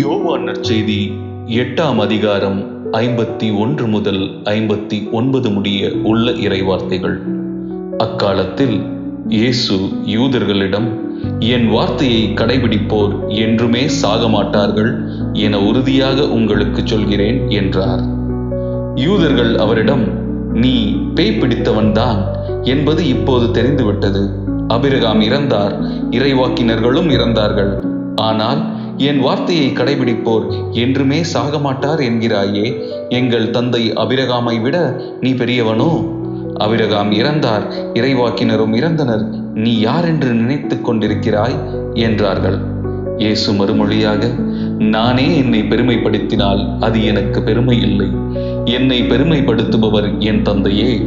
யோவான் நற்செய்தி எட்டாம் அதிகாரம் ஐம்பத்தி ஒன்று முதல் ஐம்பத்தி ஒன்பது முடிய உள்ள இறைவார்த்தைகள். அக்காலத்தில் இயேசு யூதர்களிடம் என் வார்த்தையை கடைபிடிப்போர் என்றுமே சாக மாட்டார்கள் என உறுதியாக உங்களுக்கு சொல்கிறேன் என்றார். யூதர்கள் அவரிடம் நீ பேய் பிடித்தவன்தான் என்பது இப்போது தெரிந்துவிட்டது. அபிரகாம் இறந்தார் இறைவாக்கினர்களும் இறந்தார்கள். ஆனால் என் வார்த்தையை கடைபிடிப்போர் என்றுமே சாக மாட்டார் என்கிறாயே. எங்கள் தந்தை அபிரகாமை விட நீ பெரியவனோ? அபிரகாம் இறந்தார் இறைவாக்கினரும் இறந்தனர் நீ யார் என்று நினைத்துக் கொண்டிருக்கிறாய்? என்றார்கள். இயேசு மறுமொழியாக நானே என்னை பெருமைப்படுத்தினால் அது எனக்கு பெருமை இல்லை. என்னை பெருமைப்படுத்துபவர் என் தந்தையே.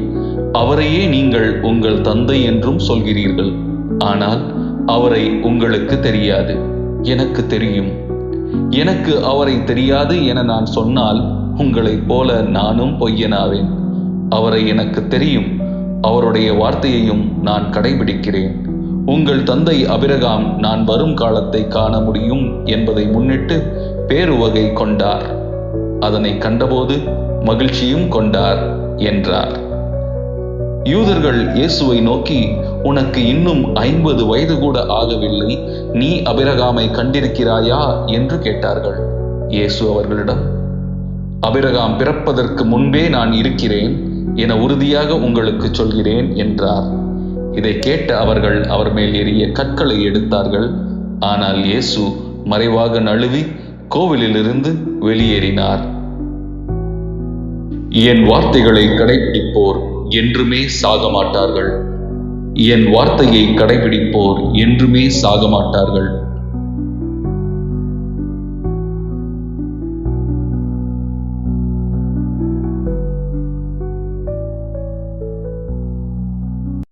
அவரையே நீங்கள் உங்கள் தந்தை என்றும் சொல்கிறீர்கள். ஆனால் அவரை உங்களுக்கு தெரியாது. எனக்கு தெரியும். எனக்கு அவரை தெரியாது என நான் சொன்னால் உங்களைப் போல நானும் பொய்யனாவேன். அவரை எனக்கு தெரியும். அவருடைய வார்த்தையையும் நான் கடைபிடிக்கிறேன். உங்கள் தந்தை அபிரகாம் நான் வரும் காலத்தை காண முடியும் என்பதை முன்னிட்டு பேருவகை கொண்டார். அதனை கண்டபோது மகிழ்ச்சியும் கொண்டார் என்றார். யூதர்கள் இயேசுவை நோக்கி உனக்கு இன்னும் ஐம்பது வயது கூட ஆகவில்லை. நீ அபிரகாமை கண்டிருக்கிறாயா? என்று கேட்டார்கள். இயேசு அவர்களிடம் அபிரகாம் பிறப்பதற்கு முன்பே நான் இருக்கிறேன். என உறுதியாக உங்களுக்கு சொல்கிறேன் என்றார். இதை கேட்ட அவர்கள் அவர் மேல் எறிய கற்களை எடுத்தார்கள். ஆனால் இயேசு மறைவாக நழுவி கோவிலிலிருந்து வெளியேறினார். என் வார்த்தைகளை கடைபிடிப்போர் என்றுமே சாக மாட்டார்கள் என் வார்த்தையை கடைபிடிப்போர் என்றுமே சாக மாட்டார்கள்